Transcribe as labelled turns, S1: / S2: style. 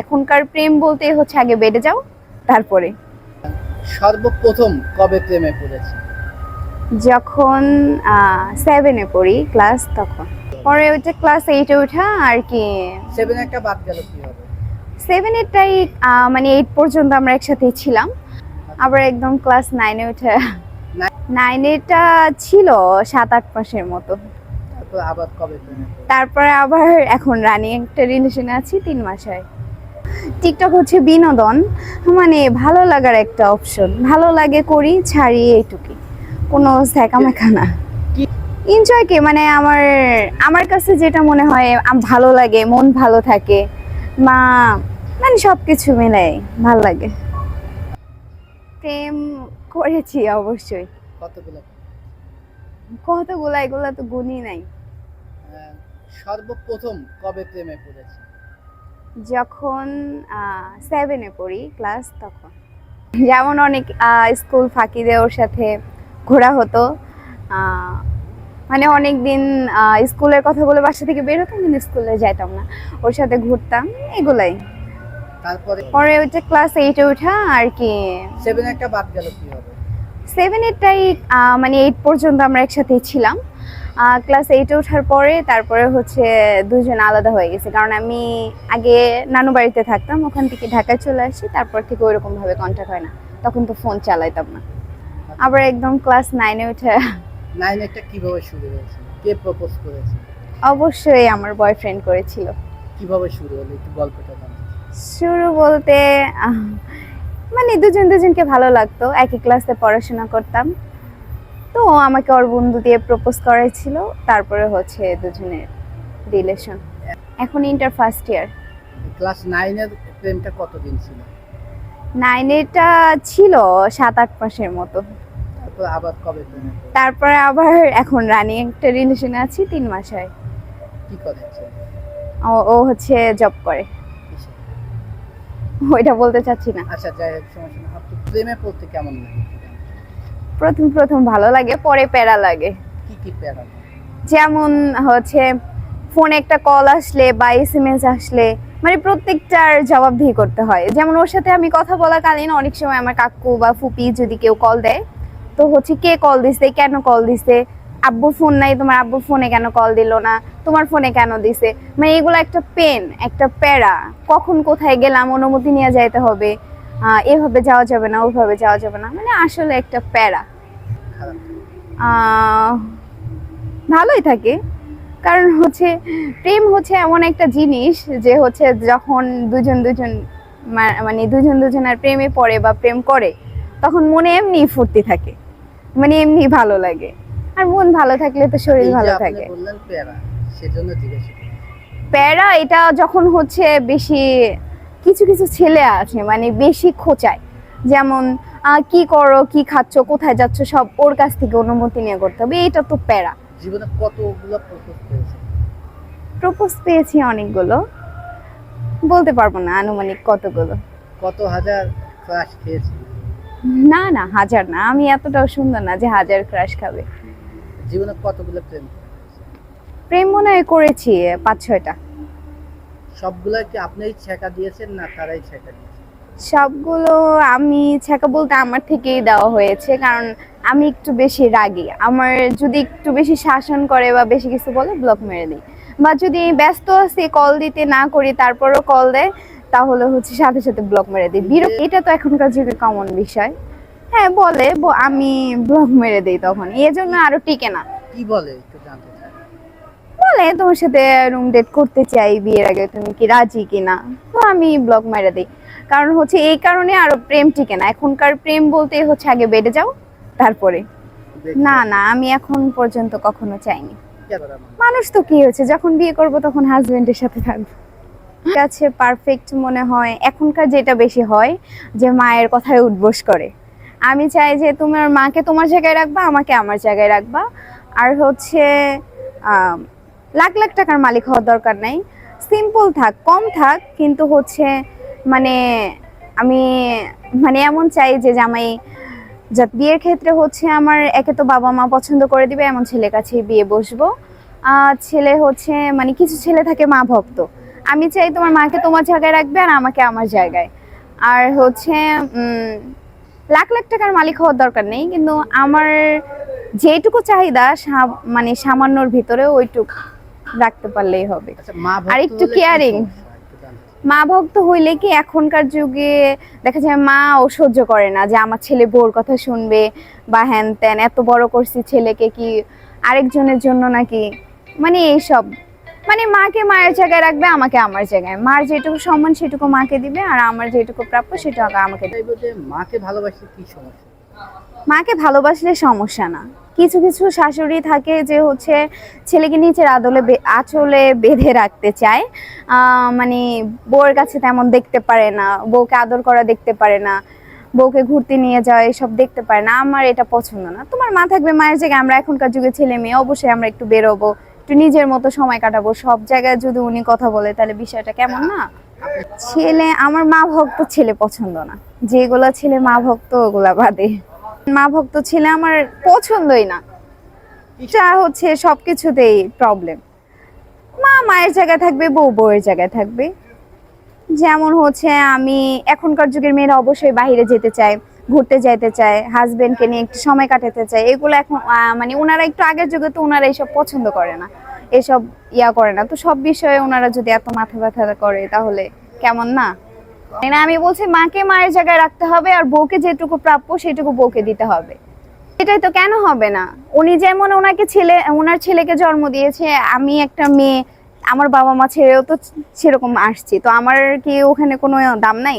S1: এখনকার প্রেম বলতে হচ্ছে আগে বেড়ে যাও তারপরে।
S2: সর্বপ্রথম কবে প্রেমে পড়েছে?
S1: যখন সেভেনে পড়ি ক্লাস তখন। পরে ওইটা ক্লাস এইটে ওঠা আর কি।
S2: সেভেন একটা বাদ গেল কি হবে
S1: সেভেন এইটটাই মানে এইট পর্যন্ত আমরা একসাথেই ছিলাম। আবার একদম ক্লাস নাইনে উঠে। নাইনেটা ছিল সাত আট মাসের মতো?
S2: তারপরে আবার
S1: এখন রানিং একটা রিলেশনে আছি তিন মাস হয়। টিকটক হচ্ছে বিনোদন মানে ভালো লাগার একটা অপশন ভালো লাগে করি ছাড়ি এইটুকুই। কোনো স্যাকামেকা না? এনজয় কে মানে আমার আমার কাছে যেটা মনে হয় ভালো লাগে মন ভালো থাকে মা মানে সব কিছু মিলাই ভালো লাগে। প্রেম করেছি অবশ্যই।
S2: কতগুলো?
S1: কতগুলা এগুলা তো গুণই নাই।
S2: সর্বপ্রথম কবে প্রেমে পড়েছে?
S1: যখন সেভেনে পড়ি ক্লাস তখন। যেমন অনেক স্কুল ফাঁকি দিয়ে ওর সাথে ঘোরা হতো মানে অনেক দিন স্কুলের কথা বলে বাসা থেকে বের হতাম কিন্তু স্কুলে যাইতাম না। ওর সাথে ঘুরতাম এগুলাই।
S2: তারপরে?
S1: পরে ওইটা ক্লাস এইটে ওঠা আর কি।
S2: সেভেন একটা বাদ গেল কি হবে
S1: সেভেন এইটটাই মানে এইট পর্যন্ত আমরা একসাথেই ছিলাম। ক্লাস এইটে ওঠার পরে তারপরে হচ্ছে দুজন আলাদা হয়ে গেছে। কারণ আমি আগে নানু বাড়িতে থাকতাম ওখান থেকে ঢাকায় চলে আসি তারপর থেকে ওইরকম ভাবে কন্ট্যাক্ট হয় না। তখন তো ফোন চালাইতাম না। আবার একদম ক্লাস নাইনে উঠে
S2: নাইন কীভাবে শুরু হয়েছে? কে প্রপোজ করেছে?
S1: অবশ্যই আমার বয়ফ্রেন্ড করেছিল।
S2: কীভাবে শুরু হলো? একটু গল্পটা
S1: শুরু বলতে মানে দুজন দুজনকে ভালো লাগতো। একই ক্লাসে পড়াশোনা করতাম। তো ও আমাকে ওর বন্ধু দিয়ে প্রপোজ করেছিল তারপরে হচ্ছে দুজনের রিলেশন এখন ইন্টার ফার্স্ট ইয়ার
S2: ক্লাস নাইনের প্রেমটা কতদিন ছিল?
S1: নাইনেটা ছিল সাত আট মাসের মতো।
S2: তারপর আবার কবে
S1: তারপরে আবার এখন রানিং একটা রিলেশনে আছি তিন মাস হয়।
S2: কি করেছে
S1: ও ও হচ্ছে জব করে। ওইটা বলতে চাচ্ছি না।
S2: আচ্ছা যাই হোক সমস্যা না আপনি প্রেমে পড়তে কেমন লাগে?
S1: প্রথম প্রথম ভালো লাগে পরে প্যারা লাগে।
S2: কি কি প্যারা?
S1: যেমন হচ্ছে ফোনে একটা কল আসলে বা এসএমএস আসলে মানে প্রত্যেকটার জবাবদিহি করতে হয়। যেমন ওর সাথে আমি কথা বলাকালীন অনেক সময় আমার কাকু বা ফুপি যদি কেউ কল দেয় তো হচ্ছে কে কল দিছে কেন কল দিছে? আব্বুর ফোন নাই তোমার আব্বু ফোনে কেন কল দিল না? তোমার ফোনে কেন দিছে? মানে এগুলো একটা পেন একটা প্যারা। কখন কোথায় গেলাম অনুমতি নিয়ে যাইতে হবে। এভাবে যাওয়া যাবে না ওইভাবে যাওয়া যাবে না। মানে আসলে একটা প্যারা। ভালোই থাকে। কারণ হচ্ছে প্রেম হচ্ছে এমন একটা জিনিস যে হচ্ছে যখন দুজন দুজন মানে দুজন দুজনের প্রেমে পড়ে বা প্রেম করে তখন মনে এমনি ফুর্তি থাকে। মানে এমনি ভালো লাগে। আর মন ভালো থাকলে তো শরীর ভালো থাকে।
S2: প্যারা সেজন্য জিজ্ঞেস
S1: প্যারা এটা যখন হচ্ছে বেশি কিছু কিছু ছেলে আছে মানে বেশি খোঁচায়। যেমন কি করো কি খাচ্ছ কোথায় যাচ্ছ সব ওর কাছ থেকে অনুমতি নিয়ে করতে হবে। এটা তো প্যারা।
S2: জীবনে কতগুলো প্রপোজ
S1: পেয়েছি? অনেকগুলো। বলতে পারব না আনুমানিক কতগুলো।
S2: কত হাজার ক্রাশ খেয়েছে?
S1: না না হাজার না। আমি এতটাও সুন্দর না যে হাজার ক্রাশ খাবে।
S2: জীবনে কতগুলো প্রেম
S1: প্রেম মনে হয় করেছি পাঁচ ছয়টা
S2: সবগুলা কি আপনিই ছেঁকা দিয়েছেন না তারাই ছেঁকা দিয়েছে?
S1: সবগুলো আমি ছাকা বলতে আমার থেকেই দেওয়া হয়েছে কারণ আমি একটু বেশি রাগী। আমার যদি একটু বেশি শাসন করে বা বেশি কিছু বলে ব্লক মেরে দিই। বা যদি ব্যস্ত আছি কল দিতে না করি তারপরও কল দেয় তাহলে হচ্ছে সাথে সাথে ব্লক মেরে দিই। বিরক্ত এটা তো এখনকার যুগে কমন বিষয়। হ্যাঁ বলে আমি ব্লক মেরে দিই তখন। এজন্য আরও টিকে না।
S2: কি বলে একটু জানতে
S1: বলে তোমার সাথে রুম ডেট করতে চাই বিয়ের আগে, তুমি কি রাজি কিনা? তো আমি ব্লগ মেরে দিই। কারণ হচ্ছে এই কারণে আরও প্রেম টিকে না। এখনকার প্রেম বলতে হচ্ছে আগে বেড়ে যাও, তারপরে। না না, আমি এখন পর্যন্ত কখনো চাইনি।
S2: মানে?
S1: মানুষ তো কি হয়েছে যখন বিয়ে করব তখন হাজবেন্ডের সাথে থাকব। কাছে পারফেক্ট মনে হয়। এখনকার যেটা বেশি হয়, যে মায়ের কথায় উদ্বোস করে। আমি চাই যে তোমার মাকে তোমার জায়গায় রাখবা, আমাকে আমার জায়গায় রাখবা। আর হচ্ছে লাখ লাখ টাকার মালিক হওয়ার দরকার নাই। সিম্পল থাক, কম থাক, কিন্তু হচ্ছে মানে আমি মানে এমন চাই যে জামাই যা বিয়ের ক্ষেত্রে হচ্ছে আমার একে তো বাবা মা পছন্দ করে দিবে, এমন ছেলের কাছে বিয়ে বসবো। ছেলে হচ্ছে মানে কিছু ছেলে থাকে মা ভক্ত। আমি চাই তোমার মাকে তোমার জায়গায় রাখবে আর আমাকে আমার জায়গায়। আর হচ্ছে লাখ লাখ টাকার মালিক হওয়ার দরকার নেই, কিন্তু আমার যেটুকু চাহিদা মানে সামান্যর ভিতরে ওইটুকু। রাখতে পারলেই হবে
S2: আচ্ছা
S1: আর একটু
S2: হলে কি
S1: caring।
S2: সমস্যা? একটু জানতে চাই।
S1: মা ভক্ত হইলে কি এখনকার যুগে দেখা যায় মা ও সহ্য করে না যে আমার ছেলে বোর কথা শুনবে বা হ্যান ত্যান এত বড় করছি ছেলেকে কি আরেকজনের জন্য নাকি মানে এইসব মানে মাকে মায়ের জায়গায় রাখবে আমাকে আমার জায়গায় মার যেটুকু সম্মান সেটুকু মাকে দিবে আর আমার যেটুকু প্রাপ্য সেটুকু আমাকে দিবে
S2: মাকে ভালোবাসলে কি সমস্যা
S1: মাকে ভালোবাসলে সমস্যা না কিছু কিছু শাশুড়ি থাকে যে হচ্ছে ছেলেকে নিচের আদলে আঁচলে বেঁধে রাখতে চায়। মানে বউয়ের কাছে তেমন দেখতে পারে না, বউকে আদর করা দেখতে পারে না, বউকে ঘুরতে নিয়ে যাওয়া এসব দেখতে পারে না। আমার এটা পছন্দ না। তোমার মা থাকবে মায়ের জায়গায়, আমরা এখনকার যুগে ছেলে মেয়ে, অবশ্যই আমরা একটু বেরোবো, একটু নিজের মতো সময় কাটাবো। সব জায়গায় যদি উনি কথা বলে, তাহলে বিষয়টা কেমন না? ছেলে, আমার মা ভক্ত ছেলে পছন্দ না। যেগুলা ছেলে মা ভক্ত, ওগুলা বাদে। মা ভক্ত ছেলে আমার পছন্দই না। যা হচ্ছে সবকিছুতেই প্রবলেম মা মায়ের জায়গায় থাকবে, বউ বউয়ের জায়গায় থাকবে। যেমন হচ্ছে আমি এখনকার যুগের মেয়েরা অবশ্যই বাইরে যেতে চায়, ঘুরতে যাইতে চায় হাজবেন্ডকে নিয়ে একটু সময় কাটাতে চায়। এগুলো এখন মানে ওনারা একটু আগের যুগে তো ওনারা এইসব পছন্দ করে না। এসব ইয়া করে না। তো সব বিষয়ে ওনারা যদি এত মাথা ব্যথা করে, তাহলে কেমন না? মানে আমি বলছি, মাকে মায়ের জায়গায় রাখতে হবে আর বউকে যেটুকু প্রাপ্য সেটুকু বউকে দিতে হবে। এটাই তো কেন হবে না? উনি যেমন ওনাকে ছেলে, ওনার ছেলেকে জন্ম দিয়েছে, আমি একটা মেয়ে, আমার বাবা মা ছেড়েও তো সেরকম আসছি। তো আমার কি ওখানে কোনো দাম নাই?